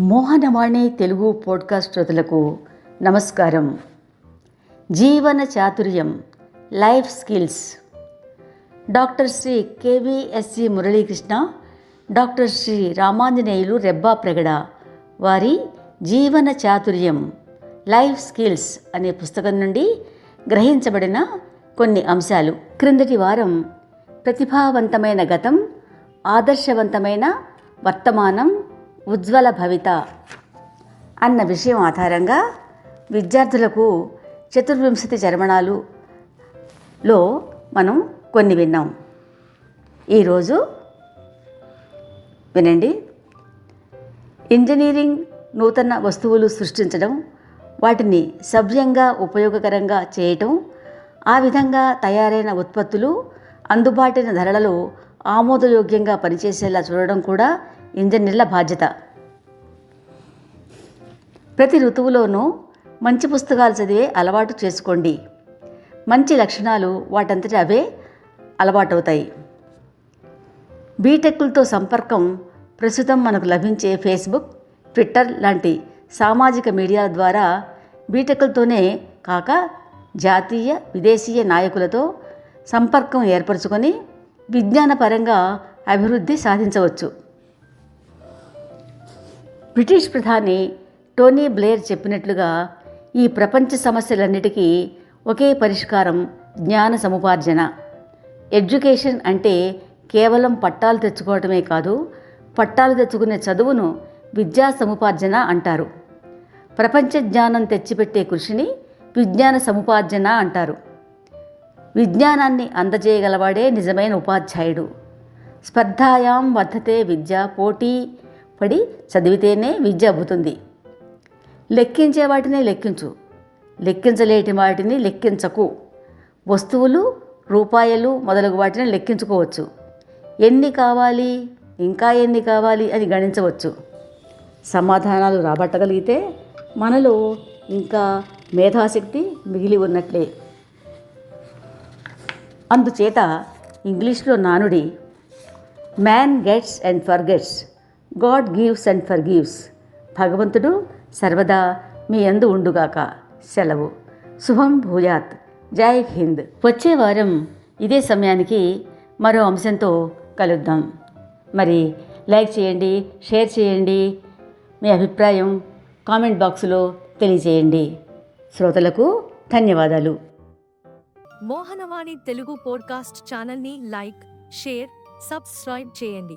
Mohanavani Telugu podcast శ్రోతలకు నమస్కారం. జీవన చాతుర్యం life skills. Doctor Shri KVSC Muralikrishna doctor Shri Ramanjaneyulu Rebbapragada వారి జీవన చాతుర్యం లైఫ్ స్కిల్స్ అనే పుస్తకం నుండి గ్రహించబడిన కొన్ని అంశాలు. క్రిందటి వారం ప్రతిభావంతమైన గతం ఆదర్శవంతమైన వర్తమానం ఉజ్వల భవిత అన్న విషయం ఆధారంగా విద్యార్థులకు చతుర్వింశతి చరమణాలు లో మనం కొన్ని విన్నాం. ఈరోజు వినండి. ఇంజనీరింగ్ నూతన వస్తువులు సృష్టించడం వాటిని సవ్యంగా ఉపయోగకరంగా చేయటం ఆ విధంగా తయారైన ఉత్పత్తులు అందుబాటున ధరలలో ఆమోదయోగ్యంగా పనిచేసేలా చూడడం కూడా ఇంజనీర్ల బాధ్యత. ప్రతి ఋతువులోనూ మంచి పుస్తకాలు చదివే అలవాటు చేసుకోండి. మంచి లక్షణాలు వాటంతట అవే అలవాటవుతాయి. బీటెక్లతో సంపర్కం ప్రస్తుతం మనకు లభించే ఫేస్బుక్ ట్విట్టర్ లాంటి సామాజిక మీడియాల ద్వారా బీటెక్లతోనే కాక జాతీయ విదేశీయ నాయకులతో సంపర్కం ఏర్పరచుకొని విజ్ఞానపరంగా అభివృద్ధి సాధించవచ్చు. బ్రిటిష్ ప్రధాని టోనీ బ్లేర్ చెప్పినట్లుగా ఈ ప్రపంచ సమస్యలన్నిటికీ ఒకే పరిష్కారం జ్ఞాన సముపార్జన. ఎడ్యుకేషన్ అంటే కేవలం పట్టాలు తెచ్చుకోవటమే కాదు పట్టాలు తెచ్చుకునే చదువును విద్యా సముపార్జన అంటారు. ప్రపంచ జ్ఞానం తెచ్చిపెట్టే కృషిని విజ్ఞాన సముపార్జన అంటారు. విజ్ఞానాన్ని అందజేయగలవాడే నిజమైన ఉపాధ్యాయుడు. స్పర్ధాయాం వర్ధతే విద్య పోటీ పడి చదివితేనే విద్య అబ్బుతుంది లెక్కించే వాటిని లెక్కించు. లెక్కించలేటి వాటిని లెక్కించకు. వస్తువులు రూపాయలు మొదలగు వాటిని లెక్కించుకోవచ్చు. ఎన్ని కావాలి ఇంకా ఎన్ని కావాలి అని గణించవచ్చు. సమాధానాలు రాబట్టగలిగితే మనలో ఇంకా మేధాశక్తి మిగిలి ఉన్నట్లే. అందుచేత ఇంగ్లీష్లో నానుడి man gets and forgets God gives and forgives భగవంతుడు సర్వదా మీ అందు ఉండుగాక. సెలవు. శుభం భూయాత్. జై హింద్. వచ్చే వారం ఇదే సమయానికి మరో అంశంతో కలుద్దాం. మరి లైక్ చేయండి షేర్ చేయండి మీ అభిప్రాయం కామెంట్ బాక్సులో తెలియజేయండి. శ్రోతలకు ధన్యవాదాలు. మోహనవాణి తెలుగు పోడ్కాస్ట్ ఛానల్ని లైక్ షేర్ సబ్స్క్రైబ్ చేయండి.